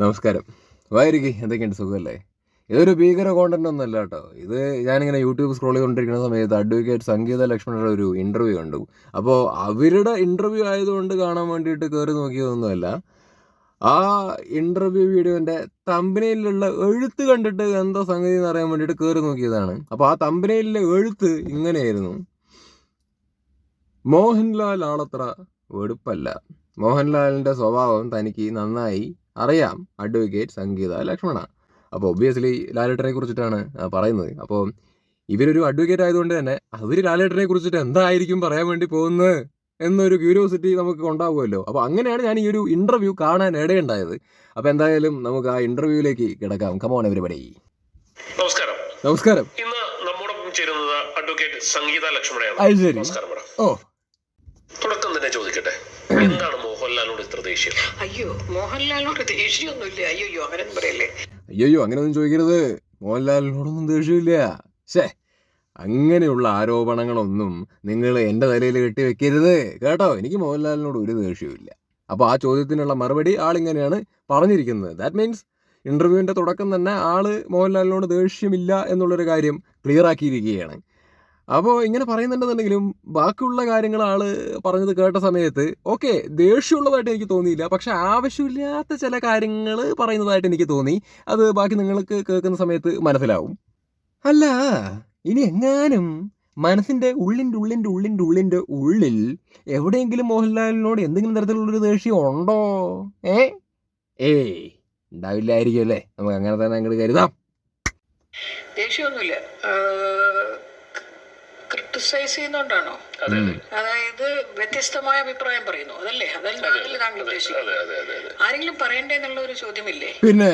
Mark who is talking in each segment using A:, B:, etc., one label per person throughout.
A: നമസ്കാരം. വൈരികി എന്തൊക്കെയുണ്ട് സുഖമല്ലേ? ഇതൊരു ഭീകര കോണ്ടന്റ് ഒന്നല്ല കേട്ടോ. ഇത് ഞാനിങ്ങനെ യൂട്യൂബ് സ്ക്രോൾ ചെയ്തുകൊണ്ടിരിക്കുന്ന സമയത്ത് അഡ്വക്കേറ്റ് സംഗീത ലക്ഷ്മണയുടെ ഒരു ഇന്റർവ്യൂ കണ്ടു. അപ്പോൾ അവരുടെ ഇന്റർവ്യൂ ആയതുകൊണ്ട് കാണാൻ വേണ്ടിയിട്ട് കയറി നോക്കിയതൊന്നുമല്ല. ആ ഇന്റർവ്യൂ വീഡിയോന്റെ തമ്പനയിലുള്ള എഴുത്ത് കണ്ടിട്ട് എന്താ സംഗതി എന്ന് അറിയാൻ വേണ്ടിയിട്ട് കയറി നോക്കിയതാണ്. അപ്പോൾ ആ തമ്പനയിലെ എഴുത്ത് ഇങ്ങനെയായിരുന്നു. മോഹൻലാൽ ആളത്ര വെടുപ്പല്ല. മോഹൻലാലിന്റെ സ്വഭാവം തനിക്ക് നന്നായി അറിയാം. അഡ്വക്കേറ്റ് സംഗീത ലക്ഷ്മണ. അപ്പോൾ ഒബ്വിയസ്ലി ലാലേട്ടനെ കുറിച്ചിട്ടാണ് പറയുന്നത്. അപ്പോൾ ഇവരൊരു അഡ്വക്കേറ്റ് ആയതുകൊണ്ട് തന്നെ അവർ ലാലേട്ടനെ കുറിച്ചിട്ട് എന്തായിരിക്കും പറയാൻ വേണ്ടി പോകുന്നത് എന്നൊരു ക്യൂരിയോസിറ്റി നമുക്ക് ഉണ്ടാവുമല്ലോ. അപ്പോൾ അങ്ങനെയാണ് ഞാൻ ഈ ഒരു ഇന്റർവ്യൂ കാണാൻ ഇടയുണ്ടായത് അപ്പോൾ എന്തായാലും നമുക്ക് ആ ഇന്റർവ്യൂവിലേക്ക് കിടക്കാം. കമോൺ എവരിബഡി
B: നമസ്കാരം.
A: നമസ്കാരം.
B: ഇന്ന് നമ്മോടൊപ്പം ചേരുന്നത് അഡ്വക്കേറ്റ് സംഗീത ലക്ഷ്മണയാണ്.
A: ഓ.
B: തുടക്കം തന്നെ ചോദിക്കട്ടെ. മോഹൻലാലിനോട് ഇത്ര ദേഷ്യം?
C: അയ്യോ മോഹൻലാലിനോട് ദേഷ്യമൊന്നുമില്ല അയ്യോ അങ്ങനെയൊന്നും പറയല്ലേ?
A: അയ്യോ അങ്ങനെയൊന്നും ചോദിക്കരുത്. മോഹൻലാലിനോടൊന്നും ദേഷ്യമില്ല. ശേ അങ്ങനെയുള്ള ആരോപണങ്ങളൊന്നും നിങ്ങൾ എന്റെ തലയിൽ കെട്ടി വെക്കരുത് കേട്ടോ എനിക്ക് മോഹൻലാലിനോട് ഒരു ദേഷ്യമില്ല അപ്പോൾ ആ ചോദ്യത്തിനുള്ള മറുപടി ആളിങ്ങനെയാണ് പറഞ്ഞിരിക്കുന്നത്. ദാറ്റ് മീൻസ് ഇന്റർവ്യൂവിന്റെ തുടക്കം തന്നെ ആൾ മോഹൻലാലിനോട് ദേഷ്യമില്ല എന്നുള്ളൊരു കാര്യം ക്ലിയർ ആക്കിയിരിക്കുകയാണ്. അപ്പോൾ ഇങ്ങനെ പറയുന്നുണ്ടെന്നുണ്ടെങ്കിലും ബാക്കിയുള്ള കാര്യങ്ങൾ ആൾ പറഞ്ഞത് കേട്ട സമയത്ത് ഓക്കെ ദേഷ്യമുള്ളതായിട്ട് എനിക്ക് തോന്നിയില്ല പക്ഷെ ആവശ്യമില്ലാത്ത ചില കാര്യങ്ങൾ പറയുന്നതായിട്ട് എനിക്ക് തോന്നി. അത് ബാക്കി നിങ്ങൾക്ക് കേൾക്കുന്ന സമയത്ത് മനസ്സിലാവും. അല്ല ഇനി എങ്ങാനും മനസ്സിന്റെ ഉള്ളിന്റെ ഉള്ളിന്റെ ഉള്ളിന്റെ ഉള്ളിന്റെ ഉള്ളിൽ എവിടെയെങ്കിലും മോഹൻലാലിനോട് എന്തെങ്കിലും തരത്തിലുള്ളൊരു ദേഷ്യം ഉണ്ടോ? ഏ? ഏയ് ഉണ്ടാവില്ലായിരിക്കും അല്ലേ? നമുക്ക് അങ്ങനെ തന്നെ അങ്ങോട്ട് കരുതാം.
C: ദേഷ്യമൊന്നുമില്ല. ക്രിട്ടിസൈസ് ചെയ്യുന്നോണ്ടാണോ?
B: അതെ
C: അതായത് വ്യത്യസ്തമായ അഭിപ്രായം പറയുന്നു. അതല്ലേ? അതല്ല അതല്ലേ താങ്കൾ ഉദ്ദേശിക്കുന്നത്.
B: അതെ അതെ അതെ
C: ആരെങ്കിലും പറയണ്ടേ എന്നുള്ള ഒരു ചോദ്യമില്ലേ?
A: പിന്നെ?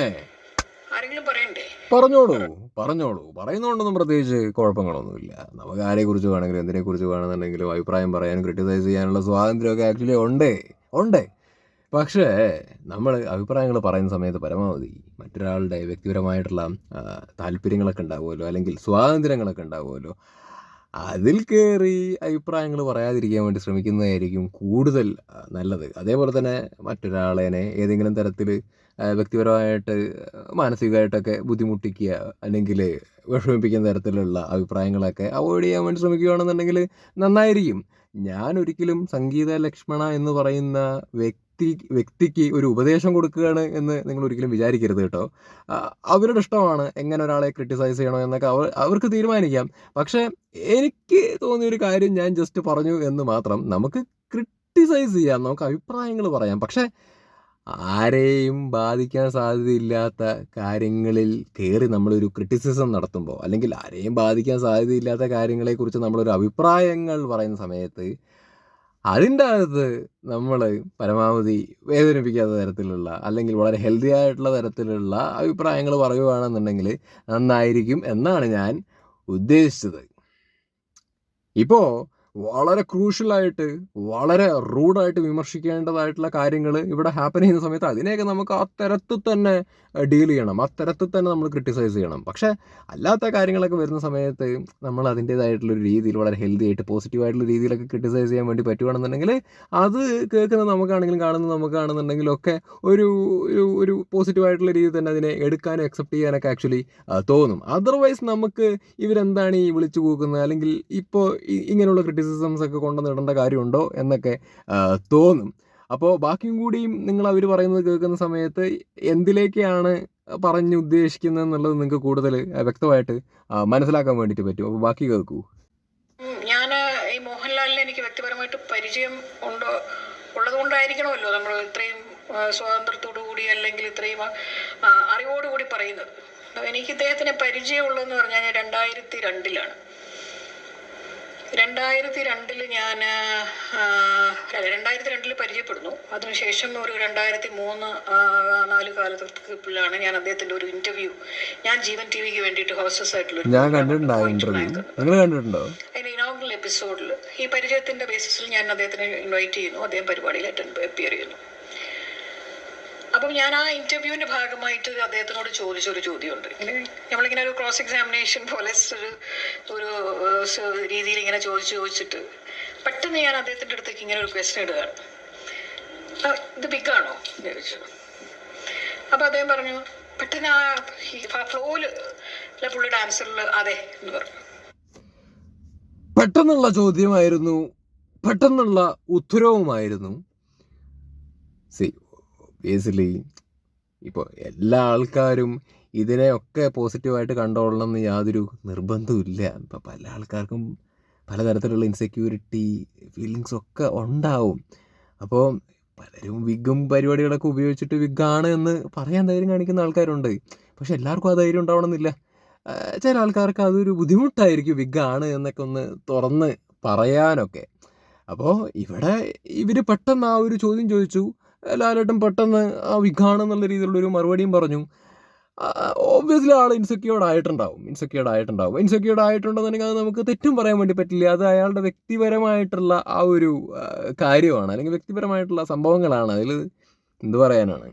C: ആരെങ്കിലും പറയണ്ടേ?
A: പറഞ്ഞോളൂ പറഞ്ഞോളൂ. പറയുന്നതുകൊണ്ടൊന്നും പ്രത്യേകിച്ച് കുഴപ്പങ്ങളൊന്നുമില്ല. നമുക്ക് ആരെക്കുറിച്ച് വേണമെങ്കിലും എന്തിനെക്കുറിച്ച് വേണമെന്നുണ്ടെങ്കിലും അഭിപ്രായം പറയാനും ക്രിട്ടിസൈസ് ചെയ്യാനുള്ള സ്വാതന്ത്ര്യമൊക്കെ ആക്ച്വലി ഉണ്ട്. ഉണ്ട്. പക്ഷേ നമ്മൾ അഭിപ്രായങ്ങൾ പറയുന്ന സമയത്ത് പരമാവധി മറ്റൊരാളുടെ വ്യക്തിപരമായിട്ടുള്ള താല്പര്യങ്ങളൊക്കെ ഉണ്ടാവുമല്ലോ അല്ലെങ്കിൽ സ്വാതന്ത്ര്യങ്ങളൊക്കെ ഉണ്ടാവുമല്ലോ അതിൽ കയറി അഭിപ്രായങ്ങൾ പറയാതിരിക്കാൻ വേണ്ടി ശ്രമിക്കുന്നതായിരിക്കും കൂടുതൽ നല്ലത്. അതേപോലെ തന്നെ മറ്റൊരാളേനെ ഏതെങ്കിലും തരത്തിൽ വ്യക്തിപരമായിട്ട് മാനസികമായിട്ടൊക്കെ ബുദ്ധിമുട്ടിക്കുക അല്ലെങ്കിൽ വിഷമിപ്പിക്കുന്ന തരത്തിലുള്ള അഭിപ്രായങ്ങളൊക്കെ അവോയ്ഡ് ചെയ്യാൻ വേണ്ടി ശ്രമിക്കുകയാണെന്നുണ്ടെങ്കിൽ നന്നായിരിക്കും. ഞാൻ ഒരിക്കലും സംഗീത ലക്ഷ്മണ എന്ന് പറയുന്ന വ്യക്തി വ്യക്തിക്ക് ഒരു ഉപദേശം കൊടുക്കുകയാണ് എന്ന് നിങ്ങൾ ഒരിക്കലും വിചാരിക്കരുത് കേട്ടോ. അവരുടെ ഇഷ്ടമാണ് എങ്ങനെ ഒരാളെ ക്രിട്ടിസൈസ് ചെയ്യണോ എന്നൊക്കെ അവർ അവർക്ക് തീരുമാനിക്കാം. പക്ഷേ എനിക്ക് തോന്നിയൊരു കാര്യം ഞാൻ ജസ്റ്റ് പറഞ്ഞു എന്ന് മാത്രം നമുക്ക് ക്രിട്ടിസൈസ് ചെയ്യാം നമുക്ക് അഭിപ്രായങ്ങൾ പറയാം. പക്ഷേ ആരെയും ബാധിക്കാൻ സാധ്യതയില്ലാത്ത കാര്യങ്ങളിൽ കയറി നമ്മളൊരു ക്രിറ്റിസിസം നടത്തുമ്പോൾ അല്ലെങ്കിൽ ആരെയും ബാധിക്കാൻ സാധ്യതയില്ലാത്ത കാര്യങ്ങളെക്കുറിച്ച് നമ്മളൊരു അഭിപ്രായങ്ങൾ പറയുന്ന സമയത്ത് അതിന്റെ അകത്ത് നമ്മൾ പരമാവധി വേദനിപ്പിക്കാത്ത തരത്തിലുള്ള അല്ലെങ്കിൽ വളരെ ഹെൽത്തി ആയിട്ടുള്ള തരത്തിലുള്ള അഭിപ്രായങ്ങൾ പറയുകയാണെന്നുണ്ടെങ്കിൽ നന്നായിരിക്കും എന്നാണ് ഞാൻ ഉദ്ദേശിച്ചത്. ഇപ്പോൾ വളരെ ക്രൂഷ്യലായിട്ട് വളരെ റൂഡായിട്ട് വിമർശിക്കേണ്ടതായിട്ടുള്ള കാര്യങ്ങൾ ഇവിടെ ഹാപ്പൻ ചെയ്യുന്ന സമയത്ത് അതിനെയൊക്കെ നമുക്ക് ആ തരത്തിൽ തന്നെ ഡീൽ ചെയ്യണം. ആ തരത്തിൽ തന്നെ നമ്മൾ ക്രിട്ടിസൈസ് ചെയ്യണം. പക്ഷേ അല്ലാത്ത കാര്യങ്ങളൊക്കെ വരുന്ന സമയത്ത് നമ്മൾ അതിന്റേതായിട്ടുള്ളൊരു രീതിയിൽ വളരെ ഹെൽത്തി ആയിട്ട് പോസിറ്റീവ് ആയിട്ടുള്ള രീതിയിലൊക്കെ ക്രിട്ടിസൈസ് ചെയ്യാൻ വേണ്ടി പറ്റുവാണെന്നുണ്ടെങ്കിൽ അത് കേൾക്കുന്നത് നമുക്കാണെങ്കിലും കാണുന്ന നമുക്കാണെന്നുണ്ടെങ്കിലും ഒക്കെ ഒരു ഒരു ഒരു പോസിറ്റീവായിട്ടുള്ള രീതിയിൽ തന്നെ അതിനെ എടുക്കാനും അക്സെപ്റ്റ് ചെയ്യാനൊക്കെ ആക്ച്വലി തോന്നും. അതർവൈസ് നമുക്ക് ഇവരെന്താണ് ഈ വിളിച്ചു കൂക്കുന്നത്? അല്ലെങ്കിൽ ഇപ്പോൾ ഇങ്ങനെയുള്ള ക്രിറ്റിസിസംസ് ഒക്കെ കൊണ്ടുവന്നിടേണ്ട കാര്യമുണ്ടോ എന്നൊക്കെ തോന്നും. അപ്പോൾ ബാക്കിയും കൂടിയും നിങ്ങൾ അവർ പറയുന്നത് കേൾക്കുന്ന സമയത്ത് എന്തിലേക്കാണ് പറഞ്ഞ് ഉദ്ദേശിക്കുന്നത് എന്നുള്ളത് നിങ്ങൾക്ക് കൂടുതൽ വ്യക്തമായിട്ട് മനസ്സിലാക്കാൻ വേണ്ടിയിട്ട് പറ്റും. അപ്പോൾ ബാക്കി കേൾക്കൂ.
C: ഞാൻ ഈ മോഹൻലാലിനെ എനിക്ക് വ്യക്തിപരമായിട്ട് പരിചയം ഉണ്ടോ ഉള്ളതുകൊണ്ടായിരിക്കണമല്ലോ നമ്മൾ ഇത്രയും സ്വാതന്ത്ര്യത്തോടു കൂടി അല്ലെങ്കിൽ ഇത്രയും അറിവോടുകൂടി പറയുന്നത്. എനിക്ക് ഇദ്ദേഹത്തിനെ പരിചയമുള്ളതെന്ന് പറഞ്ഞാൽ രണ്ടായിരത്തി രണ്ടിലാണ്. രണ്ടായിരത്തി രണ്ടിൽ ഞാൻ രണ്ടായിരത്തി രണ്ടിൽ പരിചയപ്പെടുന്നു. അതിനുശേഷം ഒരു രണ്ടായിരത്തി മൂന്ന് നാല് കാലത്തിലാണ് ഞാൻ അദ്ദേഹത്തിന്റെ ഒരു ഇന്റർവ്യൂ ഞാൻ ജീവൻ ടി വിക്ക് വേണ്ടിയിട്ട് ഹോസ്റ്റസ് ആയിട്ടുള്ള
A: ഞാൻ കണ്ടിട്ടുണ്ടോ?
C: അതിന്റെ ഇനോഗ്രൽ എപ്പിസോഡിൽ ഈ പരിചയത്തിന്റെ ബേസിസിൽ ഞാൻ അദ്ദേഹത്തിനെ ഇൻവൈറ്റ് ചെയ്യുന്നു. അദ്ദേഹം പരിപാടിയിൽ അറ്റൻഡ് അപ്പിയർ ചെയ്യുന്നു. അപ്പം ഞാൻ ആ ഇന്റർവ്യൂവിന്റെ ഭാഗമായിട്ട് അദ്ദേഹത്തിനോട് ചോദിച്ച ഒരു ചോദ്യമുണ്ട്. നമ്മളിങ്ങനെ ഒരു ക്രോസ് എക്സാമിനേഷൻ പോലെ ഒരു ഒരു രീതിയിൽ ഇങ്ങനെ ചോദിച്ചു ചോദിച്ചിട്ട് പെട്ടെന്ന് ഞാൻ അദ്ദേഹത്തിന്റെ അടുത്തേക്ക് ഇങ്ങനെ ഒരു ക്വസ്റ്റ്യൻ ഇടുകയാണ്. "ആ, ഇത് ബിഗ് ആണോ? എന്ന് ചോദിച്ചു. അപ്പൊ അദ്ദേഹം പറഞ്ഞു പെട്ടെന്ന് ആ അല്ല പുള്ളിയുടെ ആൻസറിൽ അതെ എന്ന് പറഞ്ഞു.
A: പെട്ടെന്നുള്ള ചോദ്യമായിരുന്നു പെട്ടെന്നുള്ള ഉത്തരവുമായിരുന്നു. സി ബേസിലി ഇപ്പോൾ എല്ലാ ആൾക്കാരും ഇതിനെയൊക്കെ പോസിറ്റീവായിട്ട് കണ്ടോളണം എന്ന് യാതൊരു നിർബന്ധവുമില്ല ഇപ്പം പല ആൾക്കാർക്കും പലതരത്തിലുള്ള ഇൻസെക്യൂരിറ്റി ഫീലിങ്സ് ഒക്കെ ഉണ്ടാവും. അപ്പോൾ പലരും വിഗും പരിപാടികളൊക്കെ ഉപയോഗിച്ചിട്ട് വിഗാണ് എന്ന് പറയാൻ ധൈര്യം കാണിക്കുന്ന ആൾക്കാരുണ്ട്. പക്ഷെ എല്ലാവർക്കും ആ ധൈര്യം ഉണ്ടാവണമെന്നില്ല. ചില ആൾക്കാർക്ക് അതൊരു ബുദ്ധിമുട്ടായിരിക്കും വിഗാണ് എന്നൊക്കെ ഒന്ന് തുറന്ന് പറയാനൊക്കെ. അപ്പോൾ ഇവിടെ ഇവർ പെട്ടെന്ന് ആ ഒരു ചോദ്യം ചോദിച്ചു. ലാലേട്ടൻ പെട്ടെന്ന് ആ വിഘാണം എന്നുള്ള രീതിയിലുള്ളൊരു മറുപടിയും പറഞ്ഞു. ഓബ്വിയസ്ലി ആൾ ഇൻസെക്യൂർഡ് ആയിട്ടുണ്ടാവും. ഇൻസെക്യൂർഡ് ആയിട്ടുണ്ടാവും. ഇൻസെക്യൂർഡ് ആയിട്ടുണ്ടെന്നുണ്ടെങ്കിൽ അത് നമുക്ക് തെറ്റും പറയാൻ വേണ്ടി പറ്റില്ല. അത് അയാളുടെ വ്യക്തിപരമായിട്ടുള്ള ആ ഒരു കാര്യമാണ്. അല്ലെങ്കിൽ വ്യക്തിപരമായിട്ടുള്ള സംഭവങ്ങളാണ്. അതിൽ എന്ത് പറയാനാണ്?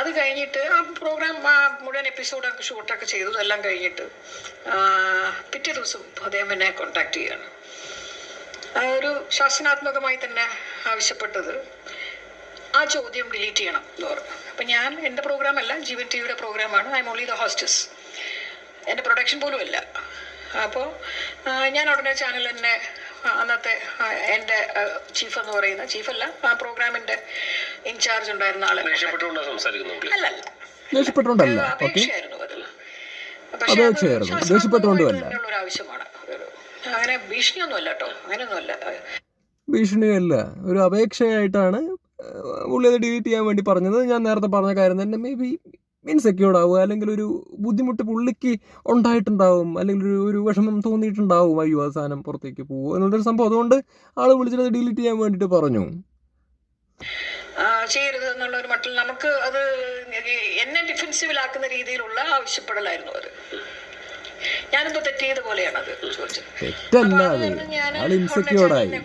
C: അത് കഴിഞ്ഞിട്ട് ആ പ്രോഗ്രാം മുഴുവൻ എപ്പിസോഡൊക്കെ ഷൂട്ടൊക്കെ ചെയ്തു. എല്ലാം കഴിഞ്ഞിട്ട് പിറ്റേ ദിവസം അദ്ദേഹം എന്നെ കോണ്ടാക്ട് ചെയ്യാണ് ഒരു ശാസനാത്മകമായി തന്നെ ആവശ്യപ്പെട്ടത് ആ ചോദ്യം ഡിലീറ്റ് ചെയ്യണം എന്ന് പറഞ്ഞു. അപ്പം ഞാൻ എന്റെ പ്രോഗ്രാം അല്ല ജീവൻ ടി വിയുടെ പ്രോഗ്രാമാണ് I'm only the hostess എന്റെ പ്രൊഡക്ഷൻ പോലും അല്ല. അപ്പോൾ ഞാൻ ഉടനെ ചാനൽ തന്നെ അന്നത്തെ എന്റെ ചീഫ് എന്ന് പറയുന്ന ചീഫല്ല ആ പ്രോഗ്രാമിന്റെ ഇൻചാർജ് ഉണ്ടായിരുന്ന ആളെ.
B: ദേഷ്യപ്പെട്ടുകൊണ്ടാണ് സംസാരിക്കുന്നത്
C: അല്ല അല്ല.
A: ദേഷ്യപ്പെട്ടുകൊണ്ടല്ല ഓക്കെ
C: അപേക്ഷയായിരുന്നു അതിൽ പക്ഷേ ആവശ്യമാണ്. ഒരു- അങ്ങനെ ഭീഷണിയൊന്നുമല്ല കേട്ടോ. അങ്ങനെയൊന്നുമല്ല.
A: ഭീഷണിയല്ല. ഒരു അപേക്ഷയായിട്ടാണ് പുള്ളി അത് ഡിലീറ്റ് ചെയ്യാൻ വേണ്ടി പറഞ്ഞത്. ഞാൻ നേരത്തെ പറഞ്ഞ കാര്യം തന്നെ മേ ബി ഇൻസെക്യൂർഡ് ആവുക അല്ലെങ്കിൽ ഒരു ബുദ്ധിമുട്ട് പുള്ളിക്ക് ഉണ്ടായിട്ടുണ്ടാവും അല്ലെങ്കിൽ ഒരു ഒരു വിഷമം തോന്നിയിട്ടുണ്ടാവും അയ്യോ ആ സാധനം പുറത്തേക്ക് പോകുമോ എന്നുള്ളൊരു സംഭവം. അതുകൊണ്ട് ആൾ വിളിച്ചിട്ട് ഡിലീറ്റ് ചെയ്യാൻ വേണ്ടിയിട്ട് പറഞ്ഞു.
C: ചെയ്യരുത് എന്നുള്ള ഒരു മട്ടിൽ നമുക്ക് അത് എന്നെ ഡിഫെൻസീവിലാക്കുന്ന രീതിയിലുള്ള ആവശ്യപ്പെടലായിരുന്നു അത്. ഞാനെന്തോ തെറ്റ് ചെയ്ത പോലെയാണ് അത് ചോദിച്ചത്.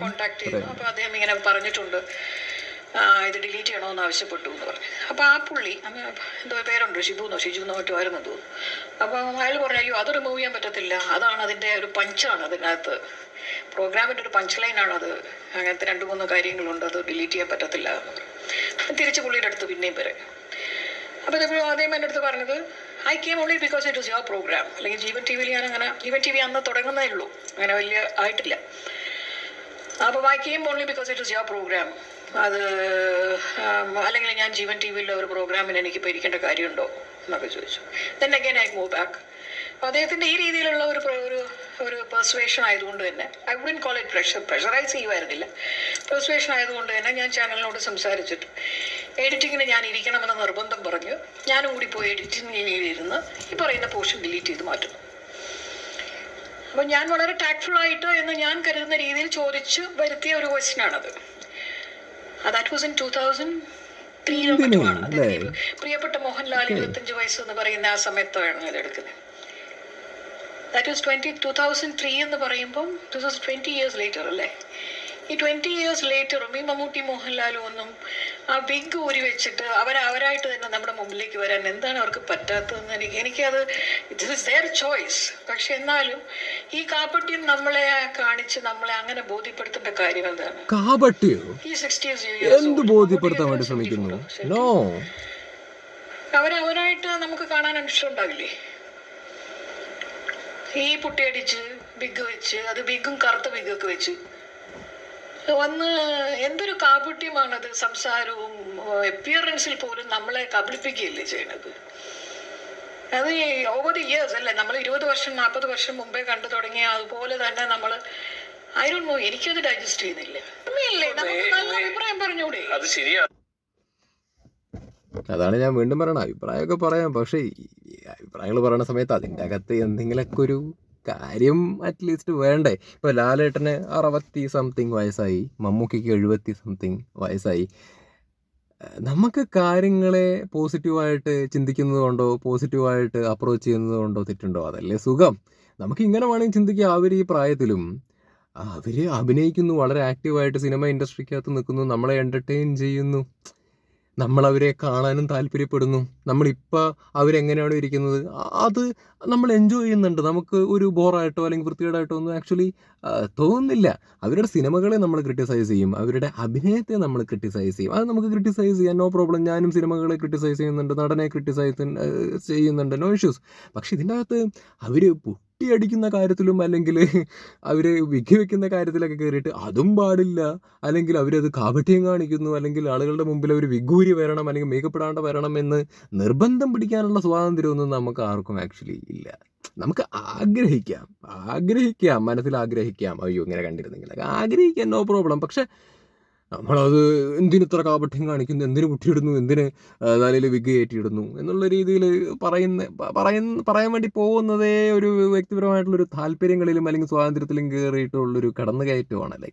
C: കോണ്ടാക്ട് ചെയ്തു അപ്പൊ അദ്ദേഹം ഇങ്ങനെ പറഞ്ഞിട്ടുണ്ട്. ഇത് ഡിലീറ്റ് ചെയ്യണമെന്ന് ആവശ്യപ്പെട്ടു എന്ന് പറഞ്ഞു. അപ്പൊ ആ പുള്ളി അന്ന് എന്തോ പേരുണ്ട്? ഷിബു എന്നോ ഷിജു എന്നോ മറ്റോ ആയിരുന്നു തോന്നുന്നു അപ്പൊ അയാൾ പറഞ്ഞു അയ്യോ അത് റിമൂവ് ചെയ്യാൻ പറ്റത്തില്ല. അതാണ് അതിന്റെ ഒരു പഞ്ചാണ് അതിനകത്ത്. പ്രോഗ്രാമിന്റെ ഒരു പഞ്ച് ലൈൻ ആണ് അത്. അങ്ങനത്തെ രണ്ട് മൂന്ന് കാര്യങ്ങളുണ്ട്. അത് ഡിലീറ്റ് ചെയ്യാൻ പറ്റത്തില്ല തിരിച്ചു പുള്ളിയുടെ അടുത്ത് പിന്നെയും വരെ. അപ്പോൾ അതേപോലെ ആദ്യം എന്റെ അടുത്ത് പറഞ്ഞത് I came only because it is your programme അല്ലെങ്കിൽ ജീവൻ ടി വിയിൽ ഞാൻ അങ്ങനെ ജീവൻ ടി വി അന്ന് തുടങ്ങുന്നേ ഉള്ളൂ. അങ്ങനെ വലിയ ആയിട്ടില്ല. അപ്പോൾ I came only because it is your programme അത് അല്ലെങ്കിൽ ഞാൻ ജീവൻ ടി വിയിലെ ഒരു പ്രോഗ്രാമിന് എനിക്ക് ഇരിക്കേണ്ട കാര്യമുണ്ടോ എന്നൊക്കെ ചോദിച്ചു. Then again I move back അപ്പോൾ അദ്ദേഹത്തിന്റെ ഈ രീതിയിലുള്ള ഒരു ഒരു ഒരു പെർസുവേഷൻ ആയതുകൊണ്ട് തന്നെ I wouldn't call it pressure pressurise ചെയ്യുമായിരുന്നില്ല. Persuasion ആയതുകൊണ്ട് തന്നെ ഞാൻ ചാനലിനോട് സംസാരിച്ചിട്ട് എഡിറ്റിങ്ങിന് ഞാൻ ഇരിക്കണമെന്ന് നിർബന്ധം പറഞ്ഞു ഞാനും കൂടി പോയി എഡിറ്റിങ്ങിലിരുന്ന് ഈ പറയുന്ന പോർഷൻ ഡിലീറ്റ് ചെയ്ത് മാറ്റുന്നു. അപ്പം ഞാൻ വളരെ ടാക്ട്ഫുൾ ആയിട്ട് എന്ന് ഞാൻ കരുതുന്ന രീതിയിൽ ചോദിച്ച് വരുത്തിയ ഒരു ക്വസ്റ്റ്യൻ ആണത്. That was in two thousand
A: ത്രീയിലോ മറ്റുമാണ്
C: പ്രിയപ്പെട്ട മോഹൻലാൽ ഇരുപത്തഞ്ച് വയസ്സ് എന്ന് പറയുന്ന ആ സമയത്താണ് ഇത് എടുക്കുന്നത്. That was twenty two thousand three എന്ന് പറയുമ്പം two thousand twenty years later അല്ലേ? ഈ ട്വന്റി ഇയേഴ്സ് ലേറ്ററും ഈ മമ്മൂട്ടി മോഹൻലാലും ഒന്നും ആ ബിഗ് ഊരി വെച്ചിട്ട് അവർ അവരായിട്ട് തന്നെ നമ്മുടെ മുമ്പിലേക്ക് വരാൻ എന്താണ് അവർക്ക് പറ്റാത്തതെന്ന് എനിക്ക് എനിക്കത് ഇറ്റ് ഇസ് ദെയർ ചോയ്സ് പക്ഷെ എന്നാലും ഈ കാപ്പട്യം നമ്മളെ കാണിച്ച് നമ്മളെ അങ്ങനെ ബോധ്യപ്പെടുത്തേണ്ട കാര്യം എന്താണ്?
A: കാപട്യോ?
C: ഈ സിക്സ്റ്റി
A: എന്ത് ബോധ്യപ്പെടുത്താൻ വേണ്ടി ശ്രമിക്കുന്നു? നോ
C: അവരവരായിട്ട് നമുക്ക് കാണാൻ ഉണ്ടാവില്ലേ? ഈ പുട്ടിയടിച്ച് ബിഗ് വെച്ച് അത് ബിഗും കറുത്ത ബിഗൊക്കെ വെച്ച് വന്ന് എന്തൊരു കാപട്യമാണത് സംസാരവും അപ്പിയറൻസിൽ പോലും നമ്മളെ കബളിപ്പിക്കുകയല്ലേ ചെയ്യണത്? അത് ഓവർ ദി ഇയേഴ്സ് അല്ലേ നമ്മൾ ഇരുപത് വർഷം നാൽപ്പത് വർഷം മുമ്പേ കണ്ടു തുടങ്ങിയ അതുപോലെ തന്നെ നമ്മൾ ഐ ഡോണ്ട് നോ എനിക്കത് ഡൈജസ്റ്റ് ചെയ്യുന്നില്ല. അഭിപ്രായം പറഞ്ഞൂടെ?
B: അത് ശരിയാണ്
A: അതാണ് ഞാൻ വീണ്ടും പറയണം അഭിപ്രായമൊക്കെ പറയാം പക്ഷേ അഭിപ്രായങ്ങൾ പറയുന്ന സമയത്ത് അതിന്റെ അകത്ത് എന്തെങ്കിലുമൊക്കെ ഒരു കാര്യം അറ്റ്ലീസ്റ്റ് വേണ്ടേ. ഇപ്പോൾ ലാലേട്ടന് അറുപത്തി സംതിങ് വയസ്സായി. മമ്മൂക്കിക്ക് എഴുപത്തി സംതിങ് വയസ്സായി. നമുക്ക് കാര്യങ്ങളെ പോസിറ്റീവായിട്ട് ചിന്തിക്കുന്നത് കൊണ്ടോ പോസിറ്റീവായിട്ട് അപ്രോച്ച് ചെയ്യുന്നത് കൊണ്ടോ തെറ്റുണ്ടോ? അതല്ലേ സുഖം. നമുക്ക് ഇങ്ങനെ വേണമെങ്കിൽ ചിന്തിക്കുക അവർ ഈ പ്രായത്തിലും അവർ അഭിനയിക്കുന്നു വളരെ ആക്റ്റീവായിട്ട് സിനിമ ഇൻഡസ്ട്രിക്കകത്ത് നിൽക്കുന്നു നമ്മളെ എന്റർടൈൻ ചെയ്യുന്നു. നമ്മളവരെ കാണാനും താല്പര്യപ്പെടുന്നു. നമ്മളിപ്പോൾ അവരെങ്ങനെയാണോ ഇരിക്കുന്നത്? അത് നമ്മൾ എൻജോയ് ചെയ്യുന്നുണ്ട്. നമുക്ക് ഒരു ബോറായിട്ടോ അല്ലെങ്കിൽ വൃത്തികേടായിട്ടോ ഒന്നും ആക്ച്വലി തോന്നുന്നില്ല. അവരുടെ സിനിമകളെ നമ്മൾ ക്രിട്ടിസൈസ് ചെയ്യും. അവരുടെ അഭിനയത്തെ നമ്മൾ ക്രിട്ടിസൈസ് ചെയ്യും. അത് നമുക്ക് ക്രിട്ടിസൈസ് ചെയ്യാം നോ പ്രോബ്ലം ഞാനും സിനിമകളെ ക്രിട്ടിസൈസ് ചെയ്യുന്നുണ്ട്. നടനെ ക്രിട്ടിസൈസ് ചെയ്യുന്നുണ്ട്. നോ ഇഷ്യൂസ് പക്ഷെ ഇതിന്റെ അകത്ത് അവർ പൊട്ടിയടിക്കുന്ന കാര്യത്തിലും അല്ലെങ്കിൽ അവർ വിഘി വെക്കുന്ന കാര്യത്തിലൊക്കെ കയറിയിട്ട് അതും പാടില്ല. അല്ലെങ്കിൽ അവരത് കാപട്യം കാണിക്കുന്നു. അല്ലെങ്കിൽ ആളുകളുടെ മുമ്പിൽ അവർ വിഗൂരി വരണം അല്ലെങ്കിൽ മേക്കപ്പ് ഇടാണ്ട് വരണം എന്ന് നിർബന്ധം പിടിക്കാനുള്ള സ്വാതന്ത്ര്യമൊന്നും നമുക്ക് ആർക്കും ആക്ച്വലി ഇല്ല. നമുക്ക് ആഗ്രഹിക്കാം. ആഗ്രഹിക്കാം. മനസ്സിൽ ആഗ്രഹിക്കാം. അയ്യോ ഇങ്ങനെ കണ്ടിരുന്നെങ്കിൽ ആഗ്രഹിക്കാം. നോ പ്രോബ്ലം പക്ഷെ നമ്മളത് എന്തിന് ഇത്ര കാപട്യം കാണിക്കുന്നു എന്തിന് കുട്ടിയിടുന്നു എന്തിന് തലയിൽ വിഗ് കയറ്റിയിടുന്നു എന്നുള്ള രീതിയിൽ പറയുന്ന പറയുന്ന പറയാൻ വേണ്ടി പോകുന്നതേ ഒരു വ്യക്തിപരമായിട്ടുള്ളൊരു താല്പര്യങ്ങളിലും അല്ലെങ്കിൽ സ്വാതന്ത്ര്യത്തിലും കയറിയിട്ടുള്ളൊരു കടന്നുകയറ്റമാണല്ലേ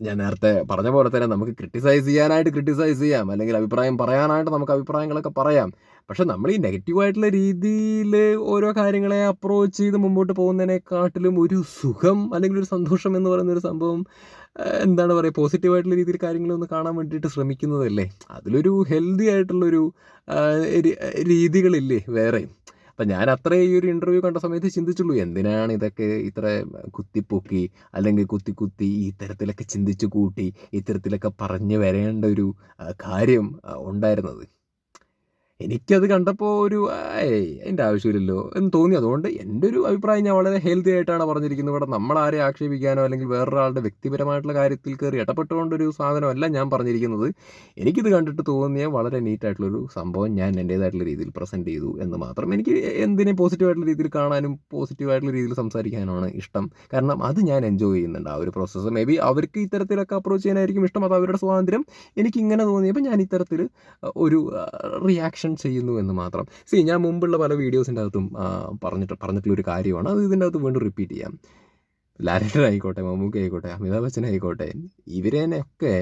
A: ഞാൻ നേരത്തെ പറഞ്ഞ പോലെ തന്നെ നമുക്ക് ക്രിട്ടിസൈസ് ചെയ്യാനായിട്ട് ക്രിട്ടിസൈസ് ചെയ്യാം. അല്ലെങ്കിൽ അഭിപ്രായം പറയാനായിട്ട് നമുക്ക് അഭിപ്രായങ്ങളൊക്കെ പറയാം. പക്ഷെ നമ്മൾ ഈ നെഗറ്റീവ് ആയിട്ടുള്ള രീതിയിൽ ഓരോ കാര്യങ്ങളെ അപ്രോച്ച് ചെയ്ത് മുമ്പോട്ട് പോകുന്നതിനെക്കാട്ടിലും ഒരു സുഖം അല്ലെങ്കിൽ ഒരു സന്തോഷം എന്ന് പറയുന്ന ഒരു സംഭവം എന്താണ് പറയുക പോസിറ്റീവായിട്ടുള്ള രീതിയിൽ കാര്യങ്ങളൊന്ന് കാണാൻ വേണ്ടിയിട്ട് ശ്രമിക്കുന്നതല്ലേ? അതിലൊരു ഹെൽത്തി ആയിട്ടുള്ളൊരു രീതികളില്ലേ വേറെ? അപ്പം ഞാൻ അത്രേ ഈ ഒരു ഇന്റർവ്യൂ കണ്ട സമയത്ത് ചിന്തിച്ചുള്ളൂ എന്തിനാണ് ഇതൊക്കെ ഇത്ര കുത്തിപ്പൊക്കി അല്ലെങ്കിൽ കുത്തി കുത്തി ഈ തരത്തിലൊക്കെ ചിന്തിച്ചു കൂട്ടി ഇത്തരത്തിലൊക്കെ പറഞ്ഞു വരേണ്ട ഒരു കാര്യം ഉണ്ടായിരുന്നത്? എനിക്കത് കണ്ടപ്പോൾ ഒരു ഏയ് അതിന്റെ ആവശ്യമില്ലല്ലോ എന്ന് തോന്നി. അതുകൊണ്ട് എന്റെ ഒരു അഭിപ്രായം ഞാൻ വളരെ ഹെൽത്തി ആയിട്ടാണ് പറഞ്ഞിരിക്കുന്നത്. ഇവിടെ നമ്മളാരെ ആക്ഷേപിക്കാനോ അല്ലെങ്കിൽ വേറൊരാളുടെ വ്യക്തിപരമായിട്ടുള്ള കാര്യത്തിൽ കയറി ഇടപെട്ടുകൊണ്ടൊരു സാധനമല്ല ഞാൻ പറഞ്ഞിരിക്കുന്നത്. എനിക്കിത് കണ്ടിട്ട് തോന്നിയ വളരെ നീറ്റായിട്ടുള്ളൊരു സംഭവം ഞാൻ എന്റേതായിട്ടുള്ള രീതിയിൽ പ്രസന്റ് ചെയ്തു എന്ന് മാത്രം. എനിക്ക് എന്തിനെ പോസിറ്റീവായിട്ടുള്ള രീതിയിൽ കാണാനും പോസിറ്റീവായിട്ടുള്ള രീതിയിൽ സംസാരിക്കാനാണ് ഇഷ്ടം. കാരണം അത് ഞാൻ എൻജോയ് ചെയ്യുന്നുണ്ട്. ആ ഒരു പ്രോസസ്സ് മേ ബി അവർക്ക് ഇത്തരത്തിലൊക്കെ അപ്രോച്ച് ചെയ്യാനായിരിക്കും ഇഷ്ടം. അത് അവരുടെ സ്വാതന്ത്ര്യം. എനിക്ക് ഇങ്ങനെ തോന്നിയപ്പോൾ ഞാൻ ഇത്തരത്തിൽ ഒരു റിയാക്ഷൻ ചെയ്യുന്നു എന്ന് മാത്രം. സി ഞാൻ മുമ്പുള്ള പല വീഡിയോസിന്റെ അകത്തും പറഞ്ഞിട്ട് പറഞ്ഞിട്ടുള്ള ഒരു കാര്യമാണ്. അത് ഇതിന്റെ അകത്ത് വീണ്ടും റിപ്പീറ്റ് ചെയ്യാം. ലാലേട്ടൻ ആയിക്കോട്ടെ മമ്മൂക്ക ആയിക്കോട്ടെ അമിതാഭ് ബച്ചൻ ആയിക്കോട്ടെ ഇവരേനെയൊക്കെ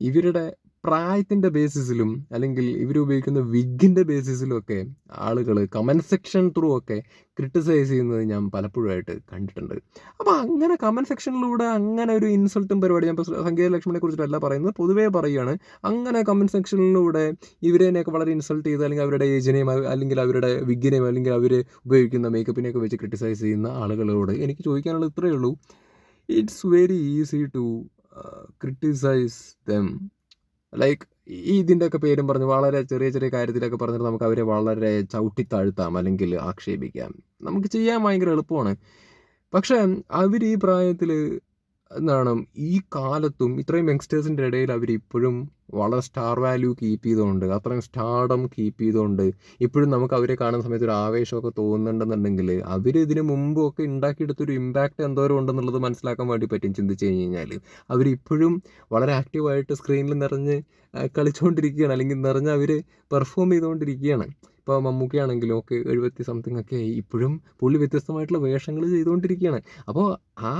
A: ഇവരുടെ പ്രായത്തിന്റെ ബേസിസിലും അല്ലെങ്കിൽ ഇവർ ഉപയോഗിക്കുന്ന വിഗിന്റെ ബേസിസിലും ഒക്കെ ആളുകൾ കമന്റ് സെക്ഷൻ ത്രൂ ഒക്കെ ക്രിട്ടിസൈസ് ചെയ്യുന്നത് ഞാൻ പലപ്പോഴുമായിട്ട് കണ്ടിട്ടുണ്ട്. അപ്പോൾ അങ്ങനെ കമന്റ് സെക്ഷനിലൂടെ അങ്ങനെ ഒരു ഇൻസൾട്ടും പരിപാടി ഞാൻ ഇപ്പോൾ സംഗീത ലക്ഷ്മണെ കുറിച്ചിട്ടല്ല പറയുന്നത് പൊതുവേ പറയുകയാണ് അങ്ങനെ കമന്റ് സെക്ഷനിലൂടെ ഇവരെയൊക്കെ വളരെ ഇൻസൾട്ട് ചെയ്ത് അല്ലെങ്കിൽ അവരുടെ ഏജിനെയും അല്ലെങ്കിൽ അവരുടെ വിഗിനെയും അല്ലെങ്കിൽ അവർ ഉപയോഗിക്കുന്ന മേക്കപ്പിനെയൊക്കെ വെച്ച് ക്രിട്ടിസൈസ് ചെയ്യുന്ന ആളുകളോട് എനിക്ക് ചോദിക്കാനുള്ളത് ഇത്രയേ ഉള്ളൂ. It's very easy to criticise them like ഈ ഇതിന്റെയൊക്കെ പേരും പറഞ്ഞ് വളരെ ചെറിയ ചെറിയ കാര്യത്തിലൊക്കെ പറഞ്ഞിട്ട് നമുക്ക് അവരെ വളരെ ചവിട്ടിത്താഴ്ത്താം അല്ലെങ്കിൽ ആക്ഷേപിക്കാം. നമുക്ക് ചെയ്യാൻ ഭയങ്കര എളുപ്പമാണ്. പക്ഷേ അവർ ഈ പ്രായത്തിൽ എന്താണ് ഈ കാലത്തും ഇത്രയും യങ്സ്റ്റേഴ്സിന്റെ ഇടയിൽ അവർ ഇപ്പോഴും വളരെ സ്റ്റാർ വാല്യൂ കീപ്പ് ചെയ്തുകൊണ്ട് അത്രയും സ്റ്റാർഡം കീപ്പ് ചെയ്തുകൊണ്ട് ഇപ്പോഴും നമുക്ക് അവരെ കാണുന്ന സമയത്ത് ഒരു ആവേശമൊക്കെ തോന്നുന്നുണ്ടെന്നുണ്ടെങ്കിൽ അവർ ഇതിന് മുമ്പും ഒക്കെ ഉണ്ടാക്കിയെടുത്തൊരു ഇമ്പാക്റ്റ് എന്തോരം ഉണ്ടെന്നുള്ളത് മനസ്സിലാക്കാൻ വേണ്ടി പറ്റും ചിന്തിച്ച് കഴിഞ്ഞ് കഴിഞ്ഞാൽ. അവരിപ്പോഴും വളരെ ആക്റ്റീവായിട്ട് സ്ക്രീനിൽ നിറഞ്ഞ് കളിച്ചുകൊണ്ടിരിക്കുകയാണ് അല്ലെങ്കിൽ നിറഞ്ഞ് അവർ പെർഫോം ചെയ്തുകൊണ്ടിരിക്കുകയാണ്. ഇപ്പോൾ മമ്മൂക്കയാണെങ്കിലും ഒക്കെ എഴുപത്തി സംതിങ് ഒക്കെ ആയി. ഇപ്പോഴും പുള്ളി വ്യത്യസ്തമായിട്ടുള്ള വേഷങ്ങൾ ചെയ്തുകൊണ്ടിരിക്കുകയാണ്. അപ്പോൾ ആ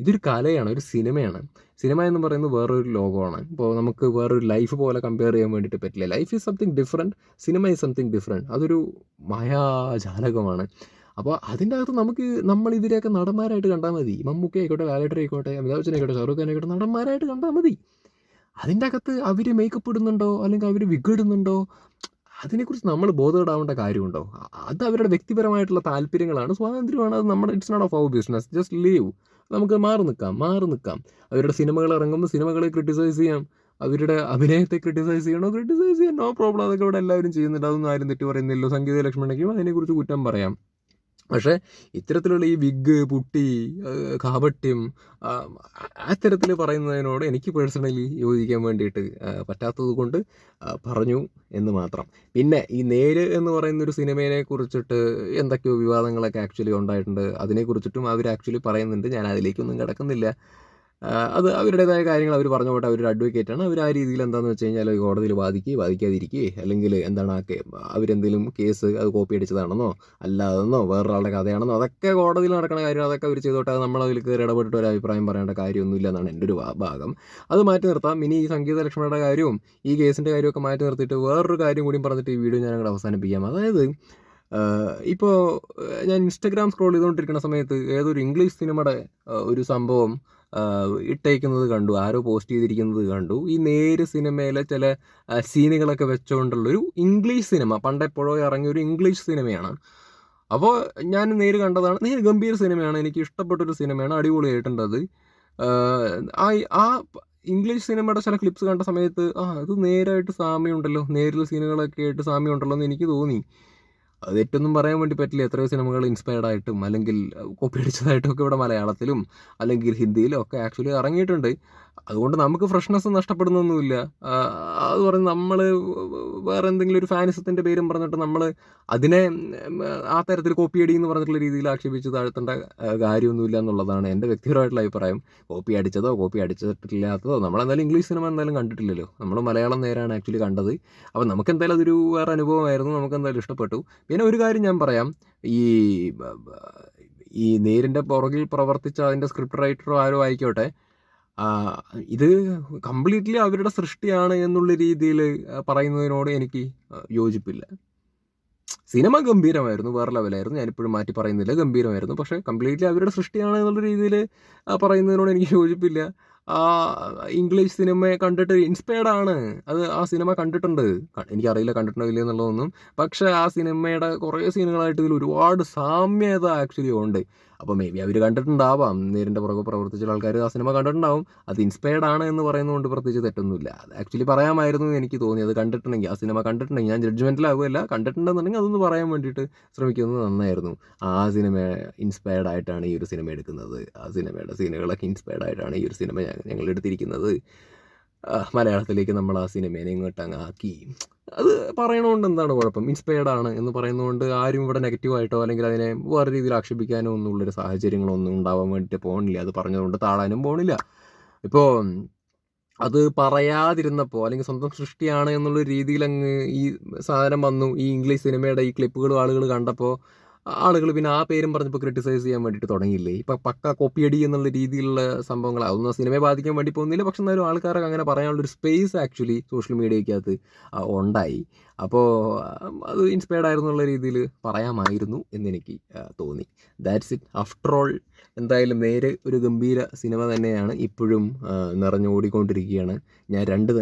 A: ഇതൊരു കലയാണ് ഒരു സിനിമയാണ്. സിനിമ എന്ന് പറയുന്നത് വേറൊരു ലോകമാണ്. ഇപ്പോൾ നമുക്ക് വേറൊരു ലൈഫ് പോലെ കമ്പയർ ചെയ്യാൻ വേണ്ടിയിട്ട് പറ്റില്ല. Life is something different cinema is something different അതൊരു മായാജാലകമാണ്. അപ്പോൾ അതിന്റെ അകത്ത് നമുക്ക് നമ്മൾ ഇവരെയൊക്കെ നടന്മാരായിട്ട് കണ്ടാൽ മതി. മമ്മൂക്ക ആയിക്കോട്ടെ ലാലേട്ടർ ആയിക്കോട്ടെ അമിതാഭ് ബച്ചൻ ആയിക്കോട്ടെ ഷാറൂഖ് ഖാൻ ആയിക്കോട്ടെ നടന്മാരായിട്ട് കണ്ടാൽ മതി. അതിന്റെ അകത്ത് അവർ മേക്കപ്പ് ഇടുന്നുണ്ടോ? അല്ലെങ്കിൽ അവർ വിഗ് ഇടുന്നുണ്ടോ? അതിനെക്കുറിച്ച് നമ്മൾ ബോധപ്പെടാവേണ്ട കാര്യമുണ്ടോ? അത് അവരുടെ വ്യക്തിപരമായിട്ടുള്ള താല്പര്യങ്ങളാണ്. സ്വാതന്ത്ര്യമാണ് അത് നമ്മുടെ it's not of your business just leave നമുക്ക് മാറി നിൽക്കാം മാറി നിൽക്കാം അവരുടെ സിനിമകൾ ഇറങ്ങുമ്പോൾ സിനിമകളെ ക്രിട്ടിസൈസ് ചെയ്യാം. അവരുടെ അഭിനയത്തെ ക്രിട്ടിസൈസ് ചെയ്യണോ? ക്രിട്ടിസൈസ് ചെയ്യാം. നോ പ്രോബ്ലം അതൊക്കെ ഇവിടെ എല്ലാവരും ചെയ്യുന്നുണ്ട്. അതൊന്നും ആരും തെറ്റ് പറയുന്നില്ലോ സംഗീത ലക്ഷ്മണയ്ക്കും അതിനെക്കുറിച്ച് കുറ്റം പറയാം. പക്ഷേ ഇത്തരത്തിലുള്ള ഈ വിഗ് പുട്ടി കാപട്യം അത്തരത്തിൽ പറയുന്നതിനോട് എനിക്ക് പേഴ്സണലി യോജിക്കാൻ വേണ്ടിയിട്ട് പറ്റാത്തത് കൊണ്ട് പറഞ്ഞു എന്ന് മാത്രം. പിന്നെ ഈ നേര് എന്ന് പറയുന്ന ഒരു സിനിമയെ കുറിച്ചിട്ട് എന്തൊക്കെയോ വിവാദങ്ങളൊക്കെ ആക്ച്വലി ഉണ്ടായിട്ടുണ്ട്. അതിനെക്കുറിച്ചിട്ടും അവർ ആക്ച്വലി പറയുന്നുണ്ട്. ഞാൻ അതിലേക്കൊന്നും കിടക്കുന്നില്ല. അത് അവരുടേതായ കാര്യങ്ങൾ അവർ പറഞ്ഞു പോട്ടെ അവരൊരു അഡ്വക്കേറ്റ് ആണ്. അവർ ആ രീതിയിൽ എന്താണെന്ന് വെച്ച് കഴിഞ്ഞാൽ കോടതിയിൽ ബാധിക്കുകയും വാദിക്കാതിരിക്കുകയോ അല്ലെങ്കിൽ എന്താണ് അവരെന്തെങ്കിലും കേസ് അത് കോപ്പി അടിച്ചതാണെന്നോ അല്ലാതെന്നോ വേറൊരാളുടെ കഥയാണെന്നോ അതൊക്കെ കോടതിയിൽ നടക്കുന്ന കാര്യം അതൊക്കെ അവർ ചെയ്തോട്ടെ നമ്മൾ അതിൽ കയറി ഇടപെട്ടിട്ട് ഒരു അഭിപ്രായം പറയേണ്ട കാര്യമൊന്നുമില്ല എന്നാണ് എന്റെ ഒരു ഭാഗം. അത് മാറ്റി നിർത്താം. ഇനി ഈ സംഗീത ലക്ഷ്മണയുടെ കാര്യവും ഈ കേസിന്റെ കാര്യമൊക്കെ മാറ്റി നിർത്തിയിട്ട് വേറൊരു കാര്യം കൂടി പറഞ്ഞിട്ട് ഈ വീഡിയോ ഞാൻ അങ്ങോട്ട് അവസാനിപ്പിക്കാം. അതായത് ഇപ്പോൾ ഞാൻ ഇൻസ്റ്റഗ്രാം സ്ക്രോൾ ചെയ്തുകൊണ്ടിരിക്കുന്ന സമയത്ത് ഏതൊരു ഇംഗ്ലീഷ് സിനിമയുടെ ഒരു സംഭവം ഇട്ടേക്കുന്നത് കണ്ടു. ആരോ പോസ്റ്റ് ചെയ്തിരിക്കുന്നത് കണ്ടു. ഈ നേര് സിനിമയിലെ ചില സീനുകളൊക്കെ വെച്ചുകൊണ്ടുള്ളൊരു ഇംഗ്ലീഷ് സിനിമ. പണ്ടെപ്പോഴോ ഇറങ്ങിയ ഒരു ഇംഗ്ലീഷ് സിനിമയാണ്. അപ്പോൾ ഞാൻ നേര് കണ്ടതാണ്. നേര് ഗംഭീര സിനിമയാണ്. എനിക്ക് ഇഷ്ടപ്പെട്ടൊരു സിനിമയാണ്. അടിപൊളിയായിട്ടുണ്ട് അത്. ആ ആ ഇംഗ്ലീഷ് സിനിമയുടെ ചില ക്ലിപ്സ് കണ്ട സമയത്ത് ആ അത് നേരായിട്ട് സാമ്യമുണ്ടല്ലോ. നേരിൽ സീനുകളൊക്കെ ആയിട്ട് സാമ്യമുണ്ടല്ലോ എന്ന് എനിക്ക് തോന്നി. അത് തെറ്റൊന്നും പറയാൻ വേണ്ടി പറ്റില്ല. എത്രയോ സിനിമകൾ ഇൻസ്പയർഡ് ആയിട്ടും അല്ലെങ്കിൽ കോപ്പി അടിച്ചതായിട്ടും ഒക്കെ ഇവിടെ മലയാളത്തിലും അല്ലെങ്കിൽ ഹിന്ദിയിലും ഒക്കെ ആക്ച്വലി ഇറങ്ങിയിട്ടുണ്ട്. അതുകൊണ്ട് നമുക്ക് ഫ്രഷ്നെസ് നഷ്ടപ്പെടുന്നൊന്നുമില്ല. അത് പറഞ്ഞ് നമ്മൾ വേറെ എന്തെങ്കിലും ഒരു ഫാനിസത്തിന്റെ പേരും പറഞ്ഞിട്ട് നമ്മൾ അതിനെ ആ തരത്തിൽ കോപ്പി അടി എന്ന് പറഞ്ഞിട്ടുള്ള രീതിയിൽ ആക്ഷേപിച്ച് താഴ്ത്തേണ്ട കാര്യമൊന്നുമില്ല എന്നുള്ളതാണ് എന്റെ വ്യക്തിപരമായിട്ടുള്ള അഭിപ്രായം. കോപ്പി അടിച്ചതോ കോപ്പി അടിച്ചിട്ടില്ലാത്തതോ നമ്മളെന്തായാലും ഇംഗ്ലീഷ് സിനിമ എന്തായാലും കണ്ടിട്ടില്ലല്ലോ. നമ്മൾ മലയാളം നേരാണ് ആക്ച്വലി കണ്ടത്. അപ്പോൾ നമുക്ക് എന്തായാലും അതൊരു വേറെ അനുഭവമായിരുന്നു. നമുക്ക് എന്തായാലും ഇഷ്ടപ്പെട്ടു. പിന്നെ ഒരു കാര്യം ഞാൻ പറയാം. ഈ ഈ നേരിന്റെ പുറകിൽ പ്രവർത്തിച്ച അതിന്റെ സ്ക്രിപ്റ്റ് റൈറ്ററോ ആരോ ആയിക്കോട്ടെ ഇത് കംപ്ലീറ്റ്ലി അവരുടെ സൃഷ്ടിയാണ് എന്നുള്ള രീതിയിൽ പറയുന്നതിനോട് എനിക്ക് യോജിപ്പില്ല. സിനിമ ഗംഭീരമായിരുന്നു വേറെ ലെവലായിരുന്നു. ഞാനിപ്പോഴും മാറ്റി പറയുന്നില്ല ഗംഭീരമായിരുന്നു. പക്ഷേ കംപ്ലീറ്റ്ലി അവരുടെ സൃഷ്ടിയാണ് എന്നുള്ള രീതിയിൽ പറയുന്നതിനോട് എനിക്ക് യോജിപ്പില്ല. ആ ഇംഗ്ലീഷ് സിനിമയെ കണ്ടിട്ട് ഇൻസ്പയർഡ് ആണ്. അത് ആ സിനിമ കണ്ടിട്ടുണ്ട്. എനിക്കറിയില്ല കണ്ടിട്ടുണ്ടോ ഇല്ല എന്നുള്ളതൊന്നും. പക്ഷേ ആ സിനിമയുടെ കുറേ സീനുകളായിട്ട് ഇതിൽ ഒരുപാട് സാമ്യത ആക്ച്വലി ഉണ്ട്. അപ്പോൾ മേ ബി അവർ കണ്ടിട്ടുണ്ടാവാം. നേരിന്റെ പുറകെ പ്രവർത്തിച്ച ആൾക്കാർ ആ സിനിമ കണ്ടിട്ടുണ്ടാവും. അത് ഇൻസ്പയർഡ് ആണ് എന്ന് പറയുന്നതുകൊണ്ട് പ്രത്യേകിച്ച് തെറ്റൊന്നുമില്ല. അത് ആക്ച്വലി പറയാമായിരുന്നു എനിക്ക് തോന്നി. അത് കണ്ടിട്ടുണ്ടെങ്കിൽ ആ സിനിമ കണ്ടിട്ടുണ്ടെങ്കിൽ ഞാൻ ജഡ്ജ്മെന്റിലാവുമല്ല കണ്ടിട്ടുണ്ടെന്നുണ്ടെങ്കിൽ അതൊന്ന് പറയാൻ വേണ്ടിയിട്ട് ശ്രമിക്കുന്നത് നന്നായിരുന്നു. ആ സിനിമ ഇൻസ്പയർഡ് ആയിട്ടാണ് ഈ ഒരു സിനിമ എടുക്കുന്നത്. ആ സിനിമയുടെ സീനുകളൊക്കെ ഇൻസ്പയർഡ് ആയിട്ടാണ് ഈ ഒരു സിനിമ ഞങ്ങൾ എടുത്തിരിക്കുന്നത് മലയാളത്തിലേക്ക് നമ്മൾ ആ സിനിമേനെ ഇങ്ങോട്ട് അങ്ങ് ആക്കി. അത് പറയണോണ്ട് എന്താണ് കുഴപ്പം? ഇൻസ്പയർഡ് ആണ് എന്ന് പറയുന്നതുകൊണ്ട് ആരും ഇവിടെ നെഗറ്റീവായിട്ടോ അല്ലെങ്കിൽ അതിനെ വേറെ രീതിയിൽ ആക്ഷേപിക്കാനോ ഒന്നുമുള്ളൊരു സാഹചര്യങ്ങളൊന്നും ഉണ്ടാവാൻ വേണ്ടിയിട്ട് പോകണില്ല അത് പറഞ്ഞതുകൊണ്ട് താഴാനും പോകണില്ല ഇപ്പോൾ അത് പറയാതിരുന്നപ്പോൾ അല്ലെങ്കിൽ സ്വന്തം സൃഷ്ടിയാണ് എന്നുള്ള രീതിയിൽ അങ്ങ് ഈ സാധനം വന്നു. ഈ ഇംഗ്ലീഷ് സിനിമയുടെ ഈ ക്ലിപ്പുകൾ ആളുകൾ കണ്ടപ്പോൾ ആളുകൾ പിന്നെ ആ പേരും പറഞ്ഞപ്പോൾ ക്രിട്ടിസൈസ് ചെയ്യാൻ വേണ്ടിയിട്ട് തുടങ്ങിയില്ലേ? ഇപ്പം പക്ക കോപ്പിയടി എന്നുള്ള രീതിയിലുള്ള സംഭവങ്ങൾ അതൊന്നും സിനിമയെ ബാധിക്കാൻ വേണ്ടി പോകുന്നില്ല. പക്ഷെ എന്നാലും ആൾക്കാർക്ക് അങ്ങനെ പറയാനുള്ളൊരു സ്പേസ് ആക്ച്വലി സോഷ്യൽ മീഡിയയ്ക്കകത്ത് ഉണ്ടായി. അപ്പോൾ അത് ഇൻസ്പയർഡ് ആയിരുന്നു എന്നുള്ള രീതിയിൽ പറയാമായിരുന്നു എന്നെനിക്ക് തോന്നി. ദാറ്റ്സ് ഇറ്റ് ആഫ്റ്റർ ഓൾ എന്തായാലും നേരെ ഒരു ഗംഭീര സിനിമ തന്നെയാണ് ഇപ്പോഴും നിറഞ്ഞോടിക്കൊണ്ടിരിക്കുകയാണ്. ഞാൻ രണ്ട്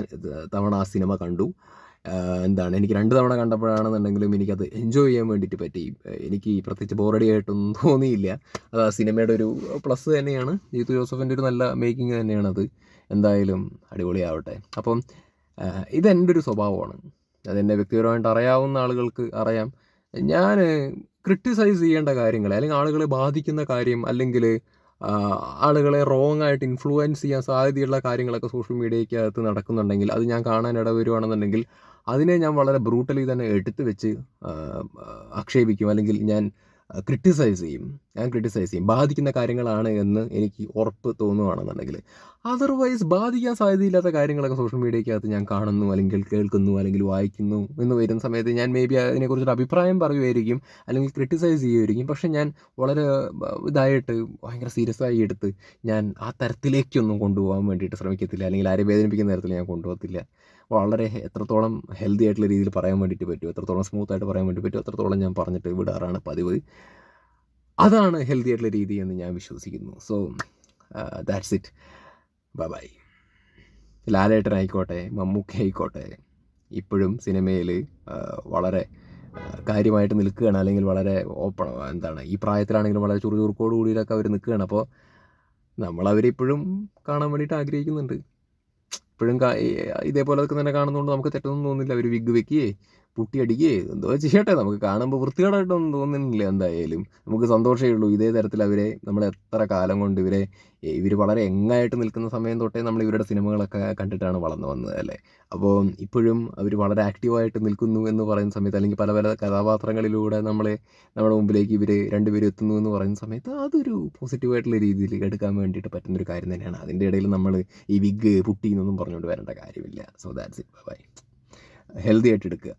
A: തവണ ആ സിനിമ കണ്ടു. എന്താണ് എനിക്ക് രണ്ട് തവണ കണ്ടപ്പോഴാണെന്നുണ്ടെങ്കിലും എനിക്കത് എൻജോയ് ചെയ്യാൻ വേണ്ടിയിട്ട് പറ്റി. എനിക്ക് പ്രത്യേകിച്ച് ബോറടി ആയിട്ടൊന്നും തോന്നിയില്ല. അത് ആ സിനിമയുടെ ഒരു പ്ലസ് തന്നെയാണ്. ജീത്തു ജോസഫിന്റെ ഒരു നല്ല മേക്കിംഗ് തന്നെയാണത്. എന്തായാലും അടിപൊളിയാവട്ടെ. അപ്പം ഇതെന്റെ ഒരു സ്വഭാവമാണ്. അതെന്നെ വ്യക്തിപരമായിട്ട് അറിയാവുന്ന ആളുകൾക്ക് അറിയാം. ഞാൻ ക്രിട്ടിസൈസ് ചെയ്യേണ്ട കാര്യങ്ങൾ അല്ലെങ്കിൽ ആളുകളെ ബാധിക്കുന്ന കാര്യം അല്ലെങ്കിൽ ആളുകളെ റോങ് ആയിട്ട് ഇൻഫ്ലുവൻസ് ചെയ്യാൻ സാധ്യതയുള്ള കാര്യങ്ങളൊക്കെ സോഷ്യൽ മീഡിയയ്ക്കകത്ത് നടക്കുന്നുണ്ടെങ്കിൽ അത് ഞാൻ കാണാൻ ഇടവരുവാണെന്നുണ്ടെങ്കിൽ അതിനെ ഞാൻ വളരെ ബ്രൂട്ടലി തന്നെ എടുത്തു വെച്ച് ആക്ഷേപിക്കും. അല്ലെങ്കിൽ ഞാൻ ക്രിട്ടിസൈസ് ചെയ്യും. ഞാൻ ക്രിട്ടിസൈസ് ചെയ്യും. ബാധിക്കുന്ന കാര്യങ്ങളാണ് എന്ന് എനിക്ക് ഉറപ്പ് തോന്നുകയാണെന്നുണ്ടെങ്കിൽ. അതർവൈസ് ബാധിക്കാൻ സാധ്യതയില്ലാത്ത കാര്യങ്ങളൊക്കെ സോഷ്യൽ മീഡിയക്കകത്ത് ഞാൻ കാണുന്നു അല്ലെങ്കിൽ കേൾക്കുന്നു അല്ലെങ്കിൽ വായിക്കുന്നു എന്ന് വരുന്ന സമയത്ത് ഞാൻ മേ ബി അതിനെക്കുറിച്ചൊരു അഭിപ്രായം പറയുമായിരിക്കും അല്ലെങ്കിൽ ക്രിട്ടിസൈസ് ചെയ്യുമായിരിക്കും. പക്ഷെ ഞാൻ വളരെ ഇതായിട്ട് ഭയങ്കര സീരിയസ് ആയി എടുത്ത് ഞാൻ ആ തരത്തിലേക്കൊന്നും കൊണ്ടുപോകാൻ വേണ്ടിയിട്ട് ശ്രമിക്കത്തില്ല അല്ലെങ്കിൽ ആരെ വേദനിപ്പിക്കുന്ന തരത്തിൽ ഞാൻ കൊണ്ടുപോകത്തില്ല. വളരെ എത്രത്തോളം ഹെൽത്തി ആയിട്ടുള്ള രീതിയിൽ പറയാൻ വേണ്ടിയിട്ട് പറ്റും എത്രത്തോളം സ്മൂത്ത് ആയിട്ട് പറയാൻ വേണ്ടി പറ്റും അത്രത്തോളം ഞാൻ പറഞ്ഞിട്ട് വിടാറാണ് പതിവ്. അതാണ് ഹെൽത്തി ആയിട്ടുള്ള രീതി എന്ന് ഞാൻ വിശ്വസിക്കുന്നു. So that's it bye bye Lalettan ആയിക്കോട്ടെ മമ്മൂക്ക ആയിക്കോട്ടെ ഇപ്പോഴും സിനിമയിൽ വളരെ കാര്യമായിട്ട് നിൽക്കുകയാണ്. അല്ലെങ്കിൽ വളരെ ഓപ്പൺ എന്താണ് ഈ പ്രായത്തിലാണെങ്കിലും വളരെ ചുറുചുറുക്കോട് കൂടിയിട്ടൊക്കെ അവർ നിൽക്കുകയാണ്. അപ്പോൾ നമ്മളവരിപ്പോഴും കാണാൻ വേണ്ടിയിട്ട് ആഗ്രഹിക്കുന്നുണ്ട്. ഇപ്പോഴും ഇതേപോലെ അതൊക്കെ തന്നെ കാണുന്നതുകൊണ്ട് നമുക്ക് തെറ്റൊന്നും തോന്നുന്നില്ല അവർ വിഗ് വെക്കുകയെ. പുട്ടി അടിക്കുകയെ എന്തോ ചെയ്യട്ടെ നമുക്ക് കാണുമ്പോൾ വൃത്തികേടായിട്ടൊന്നും തോന്നുന്നില്ല എന്തായാലും. നമുക്ക് സന്തോഷമേ ഉള്ളൂ ഇതേ തരത്തിൽ അവരെ നമ്മൾ എത്ര കാലം കൊണ്ട് ഇവരെ ഇവർ വളരെ എങ്ങായിട്ട് നിൽക്കുന്ന സമയം തൊട്ടേ നമ്മൾ ഇവരുടെ സിനിമകളൊക്കെ കണ്ടിട്ടാണ് വളർന്നു വന്നത് അല്ലേ? അപ്പോൾ ഇപ്പോഴും അവർ വളരെ ആക്റ്റീവായിട്ട് നിൽക്കുന്നു എന്ന് പറയുന്ന സമയത്ത് അല്ലെങ്കിൽ പല പല കഥാപാത്രങ്ങളിലൂടെ നമ്മളെ നമ്മുടെ മുമ്പിലേക്ക് ഇവർ രണ്ടുപേരും എത്തുന്നു എന്ന് പറയുന്ന സമയത്ത് അതൊരു പോസിറ്റീവായിട്ടുള്ള രീതിയിൽ എടുക്കാൻ വേണ്ടിയിട്ട് പറ്റുന്നൊരു കാര്യം തന്നെയാണ്. അതിന്റെ ഇടയിൽ നമ്മൾ ഈ വിഗ് പുട്ടി എന്നൊന്നും പറഞ്ഞുകൊണ്ട് വരേണ്ട കാര്യമില്ല. So that's it bye healthy ആയിട്ട് എടുക്കുക.